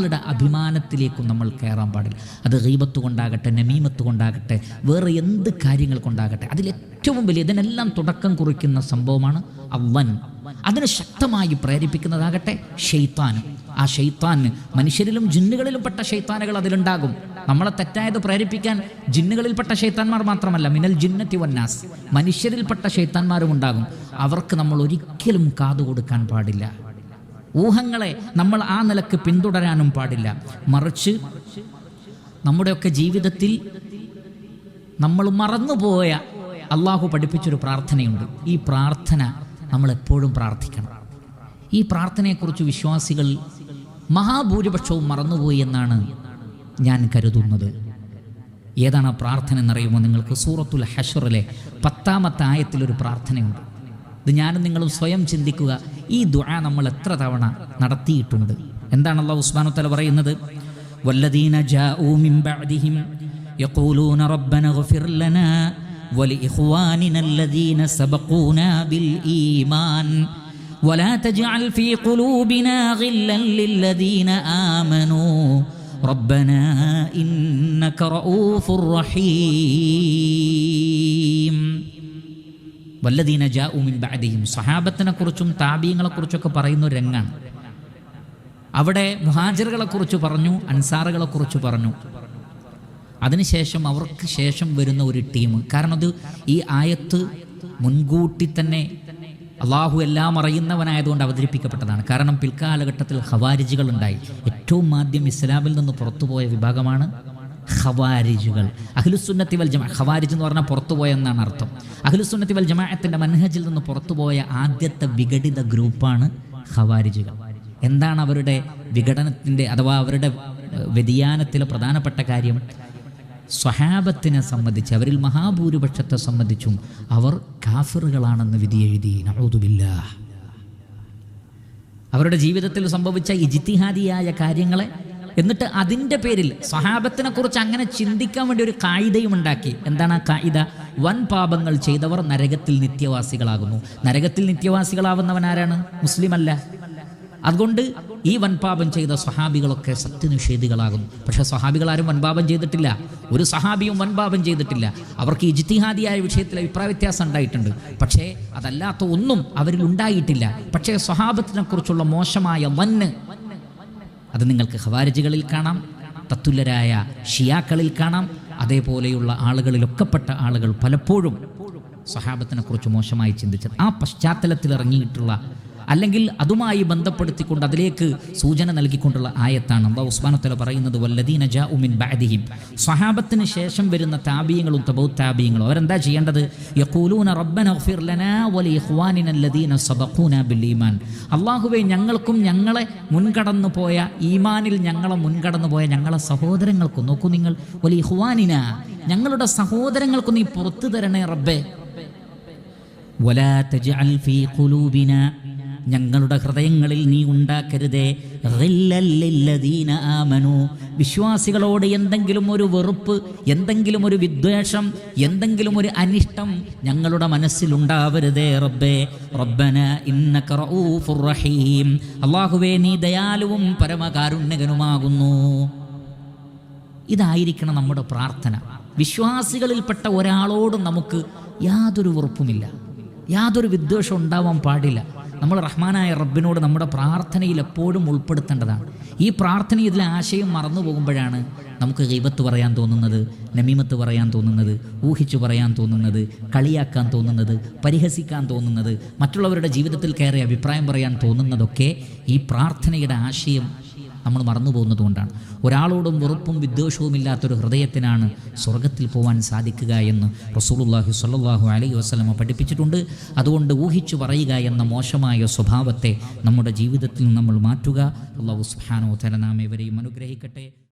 ഒരാളുടെ അഭിമാനത്തിലേക്കും നമ്മൾ കയറാൻ പാടില്ല. അത് ഹീബത്ത് കൊണ്ടാകട്ടെ നമീമത്ത് കൊണ്ടാകട്ടെ വേറെ എന്ത് കാര്യങ്ങൾ കൊണ്ടാകട്ടെ അതിലേറ്റവും വലിയ ഇതിനെല്ലാം തുടക്കം കുറിക്കുന്ന സംഭവമാണ് അവൻ. അതിനെ ശക്തമായി പ്രേരിപ്പിക്കുന്നതാകട്ടെ ഷെയ്ത്താൻ ആ ഷെയ്ത്താന് മനുഷ്യരിലും ജിന്നുകളിലും പെട്ട ഷെയ്ത്താനുകൾ അതിലുണ്ടാകും. നമ്മളെ തെറ്റായത് പ്രേരിപ്പിക്കാൻ ജിന്നുകളിൽപ്പെട്ട ഷെയ്ത്താന്മാർ മാത്രമല്ല മിനൽ ജിന്നത്തി വന്നാസ് മനുഷ്യരിൽപ്പെട്ട ഷെയ്ത്താന്മാരും ഉണ്ടാകും. അവർക്ക് നമ്മൾ ഒരിക്കലും കാതു കൊടുക്കാൻ പാടില്ല. ഊഹങ്ങളെ നമ്മൾ ആ നിലയ്ക്ക് പിന്തുടരാനും പാടില്ല. മറിച്ച് നമ്മുടെയൊക്കെ ജീവിതത്തിൽ നമ്മൾ മറന്നുപോയ അള്ളാഹു പഠിപ്പിച്ചൊരു പ്രാർത്ഥനയുണ്ട്. ഈ പ്രാർത്ഥന നമ്മൾ എപ്പോഴും പ്രാർത്ഥിക്കണം. ഈ പ്രാർത്ഥനയെക്കുറിച്ച് വിശ്വാസികൾ മഹാഭൂരിപക്ഷവും മറന്നുപോയി എന്നാണ് ഞാൻ കരുതുന്നത്. ഏതാണ് ആ പ്രാർത്ഥന എന്നറിയുമോ? നിങ്ങൾക്ക് സൂറത്തുൽ ഹഷറിലെ പത്താമത്തെ ആയത്തിലൊരു പ്രാർത്ഥനയുണ്ട്. ഇത് ഞാനും നിങ്ങളും സ്വയം ചിന്തിക്കുക ഈ ദുആ നമ്മൾ എത്ര തവണ നടത്തിയിട്ടുണ്ട് എന്താണ് അള്ളാഹു ഉസ്മാനു തല പറയുന്നത് വല്ലദീന ജാഊ മിൻ ബഅദിഹിം യഖൂലൂന റബ്ബന ഗഫിർ ലനാ ولإخواننا الذين سبقونا بالإيمان ولا تجعل في قلوبنا غلا للذين آمنوا ربنا إنك رؤوف رحيم വല്ലദീന ജാഉ മിൻ ബാദിയും സഹാബത്തിനെ കുറിച്ചും താബീങ്ങളെ കുറിച്ചൊക്കെ പറയുന്ന ഒരു രംഗാണ്. അവിടെ മുഹാജിറുകളെ കുറിച്ച് പറഞ്ഞു അൻസാറുകളെ കുറിച്ച് പറഞ്ഞു. അതിനുശേഷം അവർക്ക് ശേഷം വരുന്ന ഒരു ടീം. കാരണം അത് ഈ ആയത്ത് മുൻകൂട്ടി തന്നെ അള്ളാഹു എല്ലാം അറിയുന്നവനായതുകൊണ്ട് അവതരിപ്പിക്കപ്പെട്ടതാണ്. കാരണം പിൽക്കാലഘട്ടത്തിൽ ഹവാരിജികൾ ഉണ്ടായി ഏറ്റവും ആദ്യം ഇസ്ലാമിൽ നിന്ന് പുറത്തുപോയ വിഭാഗമാണ് ഖവാരിജുകൾ. അഖിലുസുന്നത്തി വൽ ജമാ ഖവാരിജ് എന്ന് പറഞ്ഞാൽ പുറത്തുപോയ എന്നാണ് അർത്ഥം. അഖിലുസുന്നത്തി വൽ ജമാഅത്തിന്റെ മൻഹജിൽ നിന്ന് പുറത്തുപോയ ആദ്യത്തെ വിഘടിത ഗ്രൂപ്പാണ് ഖവാരിജുകൾ. എന്താണ് അവരുടെ വിഘടനത്തിന്റെ അഥവാ അവരുടെ വ്യതിയാനത്തിലെ പ്രധാനപ്പെട്ട കാര്യം? സ്വഹാബത്തിനെ സംബന്ധിച്ച് അവരിൽ മഹാഭൂരിപക്ഷത്തെ സംബന്ധിച്ചും അവർ കാഫിറുകളാണെന്ന് വിധി എഴുതി. നഴുതുമില്ല അവരുടെ ജീവിതത്തിൽ സംഭവിച്ച ഇജിത്തിഹാദിയായ കാര്യങ്ങളെ എന്നിട്ട് അതിന്റെ പേരിൽ സ്വഹാബത്തിനെ കുറിച്ച് അങ്ങനെ ചിന്തിക്കാൻ വേണ്ടി ഒരു കായികയും ഉണ്ടാക്കി. എന്താണ് ആ കായിക? വൻ പാപങ്ങൾ ചെയ്തവർ നരകത്തിൽ നിത്യവാസികളാകുന്നു. നരകത്തിൽ നിത്യവാസികളാവുന്നവൻ ആരാണ്? മുസ്ലിം അല്ല അതുകൊണ്ട് ഈ വൻപാപം ചെയ്ത സ്വഹാബികളൊക്കെ സത്യനിഷേധികളാകുന്നു. പക്ഷേ സ്വഹാബികൾ ആരും വൻപാപം ചെയ്തിട്ടില്ല. ഒരു സഹാബിയും വൻപാപം ചെയ്തിട്ടില്ല. അവർക്ക് ഇജിത്തിഹാദിയായ വിഷയത്തിൽ അഭിപ്രായ വ്യത്യാസം ഉണ്ടായിട്ടുണ്ട്. പക്ഷേ അതല്ലാത്ത ഒന്നും അവരിൽ ഉണ്ടായിട്ടില്ല. പക്ഷേ സ്വഹാബത്തിനെ കുറിച്ചുള്ള മോശമായ വന്ന് അത് നിങ്ങൾക്ക് ഹവാരജികളിൽ കാണാം തത്തുല്യരായ ഷിയാക്കളിൽ കാണാം അതേപോലെയുള്ള ആളുകളിലൊക്കെപ്പെട്ട ആളുകൾ പലപ്പോഴും സഹാബത്തിനെക്കുറിച്ച് മോശമായി ചിന്തിച്ചത് ആ പശ്ചാത്തലത്തിൽ ഇറങ്ങിയിട്ടുള്ള അല്ലെങ്കിൽ അതുമായി ബന്ധപ്പെടുത്തിക്കൊണ്ട് അതിലേക്ക് സൂചന നൽകിക്കൊണ്ടുള്ള ആയത്താണ് അള്ളാഹു ഉസ്മാനത്തല പറയുന്നത് വല്ലദീന ജാ ഉമിൻ ബഅദിഹിം സ്വഹാബത്തിന് ശേഷം വരുന്ന താബീയങ്ങളും തബൗ താബീയങ്ങളും അവരെന്താ ചെയ്യേണ്ടത് യഖൂലൂന റബ്ബന ഗഫിർ ലനാ വലി ഇഖ്വാനിന അല്ലദീന സബഖൂന ബിൽ ഈമാൻ അള്ളാഹുവേ ഞങ്ങൾക്കും ഞങ്ങളെ മുൻകടന്നു പോയ ഈമാനിൽ ഞങ്ങളെ മുൻകടന്നു പോയ ഞങ്ങളെ സഹോദരങ്ങൾക്കും നോക്കൂ നിങ്ങൾ വലി ഇഖ്വാനിന ഞങ്ങളുടെ സഹോദരങ്ങൾക്കും നീ പുറത്തു തരണേ റബ്ബേ ولا تجعل في قلوبنا ഞങ്ങളുടെ ഹൃദയങ്ങളിൽ നീ ഉണ്ടാക്കരുതേ. ആമനു. വിശ്വാസികളോട് എന്തെങ്കിലും ഒരു വെറുപ്പ് എന്തെങ്കിലും ഒരു വിദ്വേഷം എന്തെങ്കിലും ഒരു അനിഷ്ടം ഞങ്ങളുടെ മനസ്സിലുണ്ടാവരുതേ റബ്ബേ. റബ്ബന റഹീം. അള്ളാഹുവേ നീ ദയാലുവും പരമകാരുണ്യകനുമാകുന്നു. ഇതായിരിക്കണം നമ്മുടെ പ്രാർത്ഥന. വിശ്വാസികളിൽപ്പെട്ട ഒരാളോടും നമുക്ക് യാതൊരു വെറുപ്പുമില്ല. യാതൊരു വിദ്വേഷം ഉണ്ടാവാൻ പാടില്ല. നമ്മൾ റഹ്മാനായ റബ്ബിനോട് നമ്മുടെ പ്രാർത്ഥനയിൽ എപ്പോഴും ഉൾപ്പെടുത്തേണ്ടതാണ്. ഈ പ്രാർത്ഥന ഇതിലെ ആശയം മറന്നു പോകുമ്പോഴാണ് നമുക്ക് ഗൈബത്ത് പറയാൻ തോന്നുന്നത് നമീമത്ത് പറയാൻ തോന്നുന്നത് ഊഹിച്ചു പറയാൻ തോന്നുന്നത് കളിയാക്കാൻ തോന്നുന്നത് പരിഹസിക്കാൻ തോന്നുന്നത് മറ്റുള്ളവരുടെ ജീവിതത്തിൽ കയറി അഭിപ്രായം പറയാൻ തോന്നുന്നതൊക്കെ ഈ പ്രാർത്ഥനയുടെ ആശയം നമ്മൾ മറന്നു പോകുന്നത് കൊണ്ടാണ്. ഒരാളോടും വെറുപ്പും വിദ്വേഷവും ഇല്ലാത്തൊരു ഹൃദയത്തിനാണ് സ്വർഗത്തിൽ പോകാൻ സാധിക്കുക എന്ന് റസൂലുള്ളാഹി സ്വല്ലല്ലാഹു അലൈഹി വസ്ലമ പഠിപ്പിച്ചിട്ടുണ്ട്. അതുകൊണ്ട് ഊഹിച്ചു പറയുക എന്ന മോശമായ സ്വഭാവത്തെ നമ്മുടെ ജീവിതത്തിൽ നമ്മൾ മാറ്റുക. അള്ളാഹു സുഹാനോ വ തആല നാം ഇവരെയും അനുഗ്രഹിക്കട്ടെ.